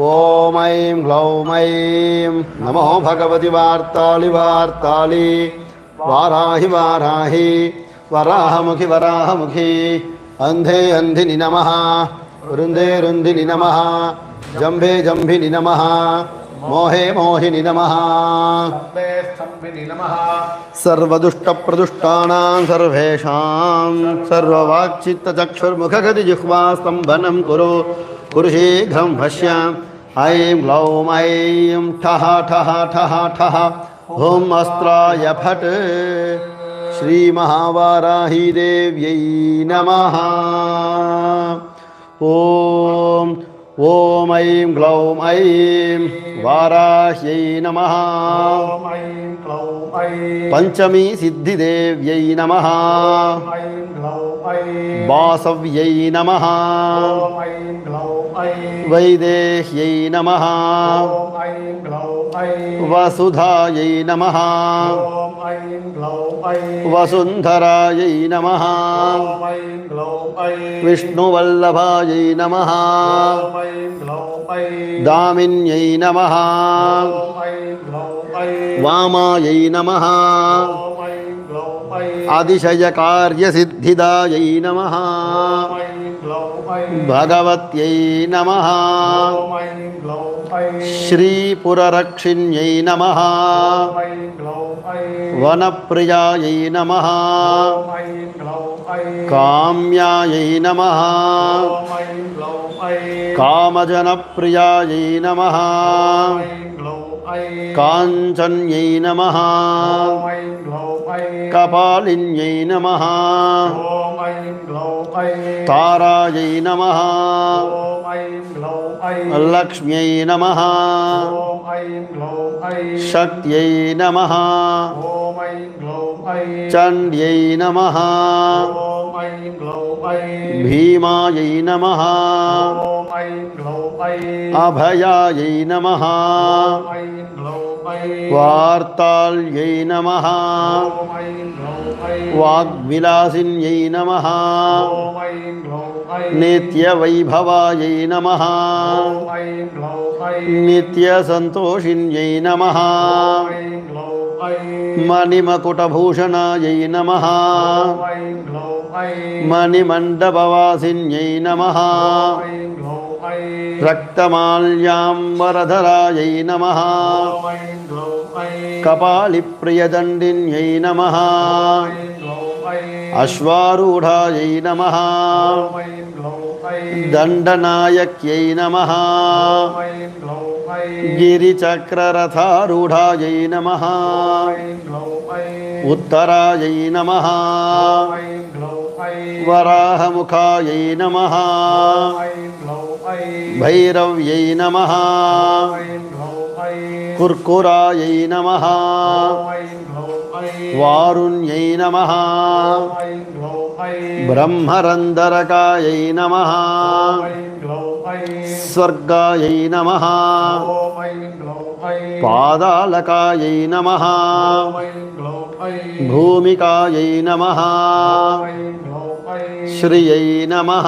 ॐ ऐं ग्लौं ऐं नमो भगवति वार्तालि वार्तालि। वाराहि वाराहि। वराहमुखि वराहमुखि। अन्धे अन्धिनि नमः। रुन्दे रुन्दिनि नमः। जम्भे जम्भिनि नमः। मोहे मोहिनि नमः। सर्वदुष्टप्रदुष्टानां सर्वेषां सर्ववाक्चित्तचक्षुर्मुखगतिजिह्वा स्तम्भनं कुरु। कुरु शीघ्रं भश्याम् ऐं ग्लौं ऐं ठः ठः ठः ठः। ॐ अस्त्राय फट्। श्रीमहावाराहिदेव्यै नमः। ॐ ॐ ऐं ग्लौं ऐं वाराह्यै नमः। पञ्चमी सिद्धिदेव्यै नमः। वासव्यै नमः। वैदेह्यै नमः। वसुधायै नमः। वसुन्धरायै नमः। विष्णुवल्लभायै नमः। दामिन्यै नमः। ग्लौं ऐं वामायै नमः। अतिशयकार्यसिद्धिदायै भगवत्यै नमः। श्रीपुररक्षिण्यै नमः। वनप्रियायै नमः। काम्यायै नमः। कामजनप्रियायै नमः। काञ्चन्यै नमः। कपालिन्यै नमः तारायै नमः लक्ष्म्यै नमः शक्त्यै नमः चण्ड्यै नमः भीमायै नमः अभयायै नमः वार्ताल्यै नमः। वाग्विलासिन्यै नमः। नित्यवैभवायै नमः। नित्यसन्तोषिन्यै नमः। मणिमकुटभूषणायै नमः। मणिमण्डपवासिन्यै नमः। ॐ ऐं ग्लौं ऐं रक्तमाल्याम्बरधरायै नमः ॐ ऐं ग्लौं ऐं कपालिप्रियदण्डिन्यै नमः ॐ ऐं ग्लौं ऐं अश्वारूढायै नमः ॐ ऐं ग्लौं ऐं दण्डनायक्यै नमः ॐ ऐं ग्लौं ऐं गिरिचक्ररथारूढायै नमः ॐ ऐं ग्लौं ऐं उत्तरायै नमः ॐ ऐं ग्लौं ऐं वराहमुखायै नमः ॐ ऐं ग्लौं ऐं भैरव्यै नमः ॐ ऐं ग्लौं ऐं कुर्कुरायै नमः ॐ ऐं ग्लौं ऐं वारुण्यै नमः ॐ ऐं ग्लौं ऐं ब्रह्मरन्दरकायै नमः ॐ ऐं ग्लौं ऐं स्वर्गायै नमः ॐ ऐं ग्लौं ऐं पादालकायै नमः ॐ ऐं ग्लौं ऐं भूमिकायै नमः ॐ ऐं ग्लौं ऐं श्रियै नमः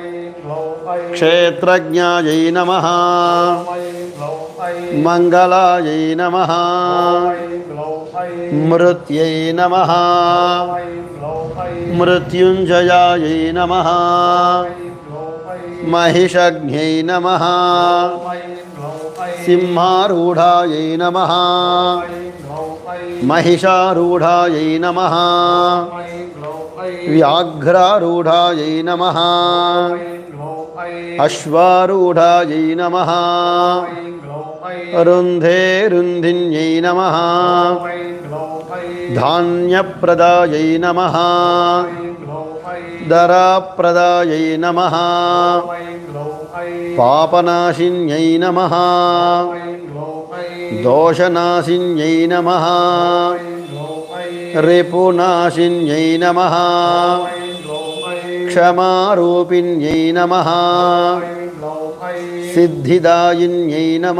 क्षेत्रज्ञायै नमः मङ्गलायै नमः मृत्यै नमः मृत्युञ्जयायै नमः महिषज्ञै नमः सिंहारूढायै नमः महिषारूढायै नमः व्याघ्रारूढायै नमः అశ్వారూఢాయై నమ. రుంధే రుంధిన్యై నమ. ధాన్యప్రదాయై నమ. దరాప్రదాయై నమ. పాపనాశిన్యై నమ. దోషనాశిన్యై నమ. రిపునాశిన్యై నమ. क्षमारूपिण्यै नम। सिद्धिदायिन्यै नम।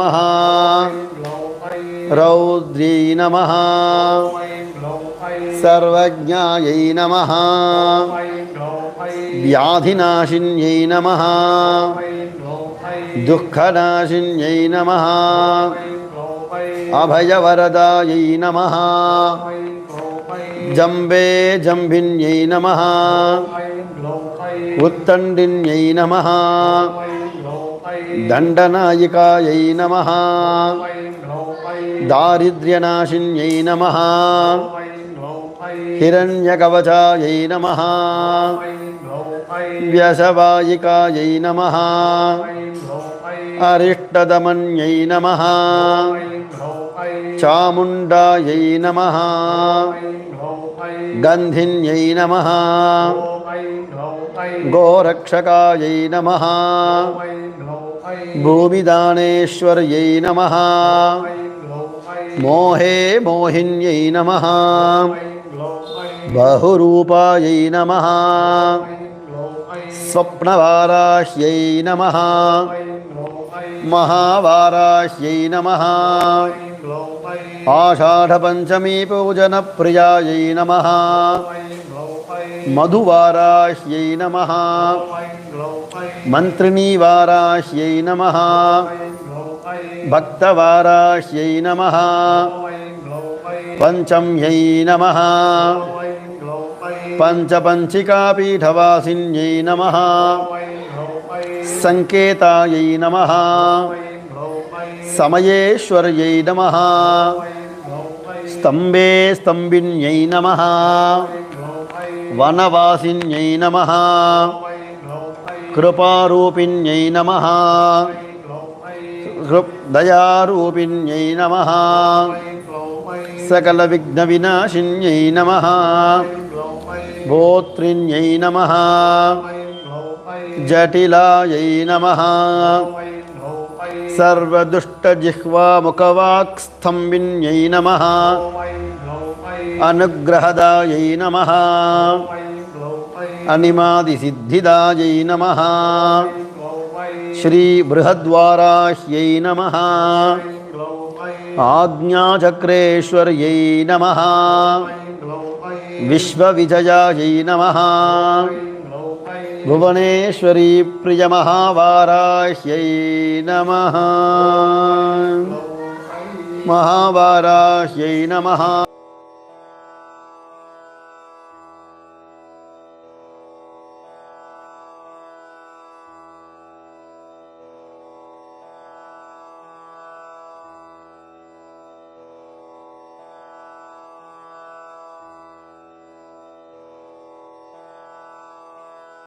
रौद्र्यै नम। सर्वज्ञायै नम। व्याधिनाशिन्यै नम। दुःखनाशिन्यै नम। अभयवरदायै नम। जंबे जम्भिन्यै नमः। ఉత్తండిన్యై నమ దండనాయికాయై నమ దారిద్ర్యనాశిన్యై నమ హిరణ్యకవచాయై నమ వ్యసవాయికాయై నమ అరిష్టదమన్యై నమ चामुण्डायै नमः। गन्धिन्यै नमः। गोरक्षकायै नमः। भूमिदानेश्वर्यै नमः। मोहे मोहिन्यै नमः। बहुरूपायै नमः। स्वप्नवाराह्यै नमः। महावाराह्यै नमः। आषाढपञ्चमी पूजनप्रियायै नमः। मधुवाराह्यै नमः। मन्त्रिणीवाराह्यै नमः। भक्तवाराह्यै नमः। पञ्चम्यै नमः। पञ्चपञ्चिकापीठवासिन्यै नमः। సంకేతాయై నమ. సమయేశ్వర్యై నమ. స్తంభే స్తంభిన్యై నమ. వనవాసిన్యై నమ. కృపారూపిణ్యై నమ. దయారూపిణ్యై నమ. సకల విఘ్న వినాశిన్యై నమ. గోత్రిణ్యై నమ. जटिलायै नमः। सर्वदुष्टजिह्वामुखवाक्स्तम्बिन्यै नमः। अनुग्रहदायै नमः। अनिमादिसिद्धिदायै नमः। श्रीबृहद्वाराह्यै नमः। आज्ञाचक्रेश्वर्यै नमः। विश्वविजयायै नमः। भुवनेश्वरी प्रिय महावाराह्य नम। महावाराह्य नम।